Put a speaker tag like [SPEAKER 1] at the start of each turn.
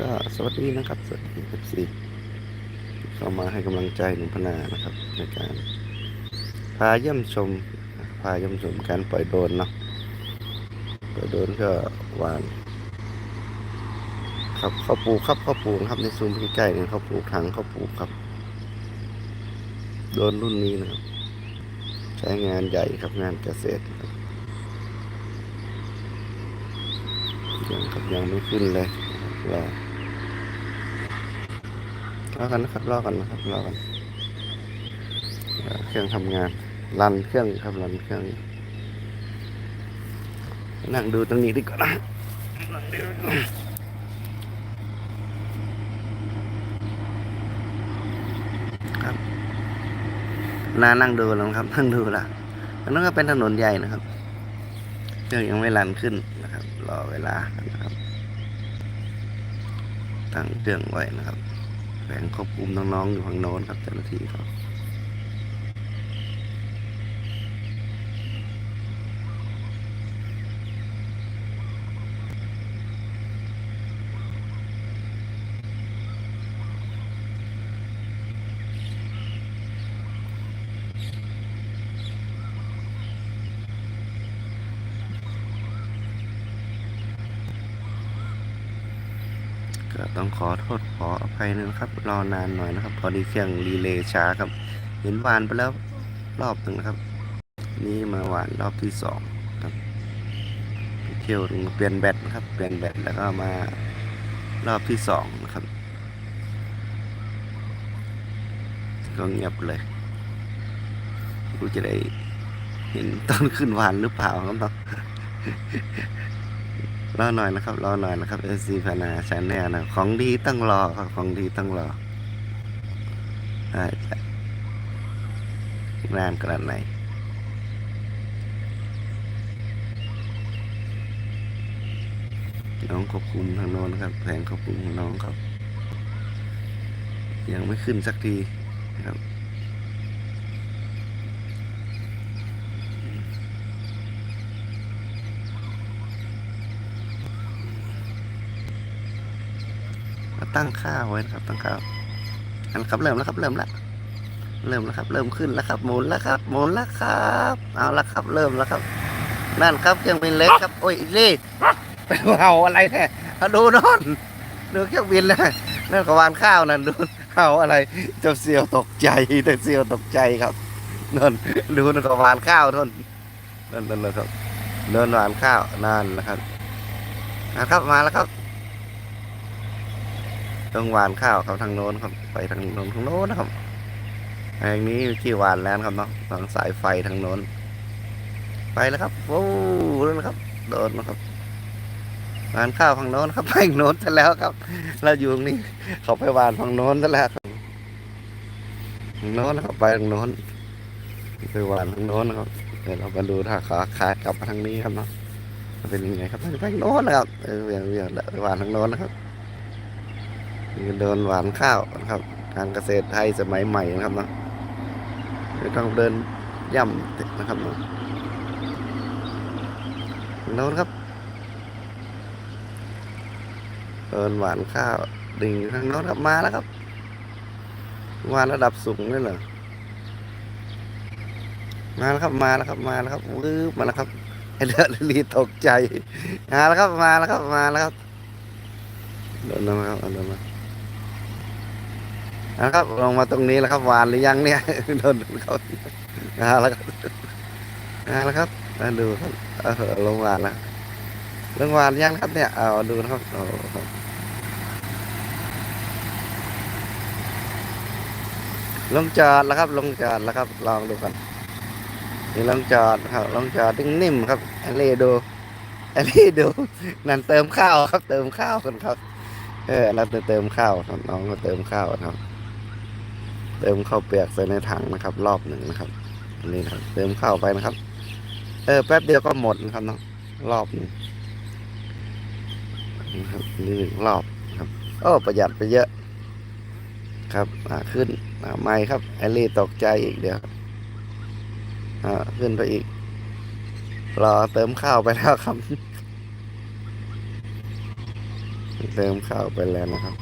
[SPEAKER 1] ก็สวัสดีนะครับ สวัสดีเอฟซีเข้ามาให้กำลังใจหนุ่มพนานะครับ ในการพาเยี่ยมชม พาเยี่ยมชมการปล่อยโดนเนาะปล่อยโดนก็หวาน ครับเขาวปลูกครับเขาปลูกนะครับในซูมใกล้ๆเนี่ยเขาปลูกถังเขาวปลูกครับ โดนรุ่นนี้นะครับ ใช้งานใหญ่ครับงานเกษตรครับยังครับยังไม่ขึ้นเลยนะค รอกันนะครับรอกันนะครับรอกันเครื่องทำงานรันเครื่องครับรันเครื่องนั่งดูตรงนี้ดีกว่านะนั่งดูครับนานั่งดูแล้วครับนั่งดูละอันนั้นก็เป็นถนนใหญ่นะครับเครื่องยังไม่รันขึ้นนะครับ รอเวลานะครับ ตั้งเครื่องไว้นะครับ แผงควบคุมน้องๆอยู่ข้างโน้นครับเจ้าหน้าที่ครับ ก็ต้องขอโทษขออภัยนะครับ รอนานหน่อยนะครับ พอดีเครื่องรีเลย์ช้าครับ เห็นหวานไปแล้วรอบหนึ่งนะครับ นี่มาหวานรอบที่สองครับไปเที่ยวเปลี่ยนแบตนะครับ เปลี่ยนแบตแล้วก็มารอบที่สองนะครับ ก็เงียบเลยดูจะได้เห็นต้นขึ้นหวานหรือเปล่าครับเนาะ รอหน่อยนะครับ รอหน่อยนะครับเอซีพนาชาแนลนะ ของดีต้องรอครับของดีต้องรอใช่นานขนาดไหนน้องควบคุมทางโน้นครับ แผงควบคุมของน้องครับ ยังไม่ขึ้นสักทีนะครับ มาตั้งค่าไว้นะครับ ตั้งค่าอันครับเริ่มแล้วครับเริ่มแล้วเริ่มแล้วครับ เริ่มขึ้นแล้วครับหมุนแล้วครับหมุนแล้วครับ เอาละครับ เริ่มแล้วครับ นั่นครับเครื่องบินเล็กครับโอ้ยนี่ไปเห่าอะไรแท้เอาดูโนอนดูเครื่องบินเลยนั่นกวานข้าวนั่นดูเห่าอะไรเจ้าเสียวตกใจเจ้าเสียวตกใจครับนั่นดูนั่นกวานข้าวทนนั่นนั่นนะครับเดินหวานข้าวนั่นนะครับนะครับมาแล้วครับ ต้องหวานข้าวครับทางโน้นครับไปทางโน้นทางโน้นนะครับแห่งนี้ที่หวานแล้วครับเนาะทางสายไฟทางโน้น ไปแล้วครับโอ้แล้วนะครับโดนนะครับหวานข้าวทางโน้นครับไปทางโน้นซะแล้วครับ เราอยู่ตรงนี้เขาไปหวานทางโน้นซะแล้วครับทางโน้นนะครับไปทางโน้นไปหวานทางโน้นนะครับเดี๋ยวเรามาดูถ้าขาขากลับมาทางนี้ครับเนาะเป็นยังไงครับไปทางโน้นนะครับเออเวียนเวียนไปหวานทางโน้นนะครับ นี่เดินหวานข้าวนะครับทางเกษตรไทยสมัยใหม่นะครับเนาะไม่ต้องเดินย่ำนะครับเนาะโน้นครับ เดินหวานข้าวดิ่งทางโน้นครับมาแล้วครับหวานระดับสูงเลยเหรอมาแล้วครับมาแล้วครับมาแล้วครับวืบมาแล้วครับไอเลือลีตกใจมาแล้วครับมาแล้วครับมาแล้วครับเดินมาครับเดินมา นะครับลงมาตรงนี้แล้วครับหวานหรือยังเนี่ยโดนเขาอ่าแล้วครับอ่าแล้วครับมาดูครับเออลงหวานแล้วลงหวานยังครับเนี่ยเอาดูนะครับโอ้ลงจอดแล้วครับ ลงจอดแล้วครับลองดูกันนี่ลงจอดครับลงจอดนิ่มๆครับไอเล่ดูไอเล่ดูนั่นเติมข้าวครับ เติมข้าวกันครับ เออเราจะเติมข้าวครับน้องก็เติมข้าวครับ เติมข้าวเปียกใส่ในถังนะครับ รอบหนึ่งนะครับอันนี้นะครับเติมข้าวไปนะครับ เออแป๊บเดียวก็หมดนะครับเนาะรอบนึงนะครับนี่หนึ่งรอบครับโอ้ประหยัดไปเยอะครับอ่าขึ้นอ่าไม่ครับแอลลี่ตกใจอีกเดียวอ่าขึ้นไปอีกรอเติมข้าวไปแล้วครับเริ่มข้าวไปแล้วนะครับ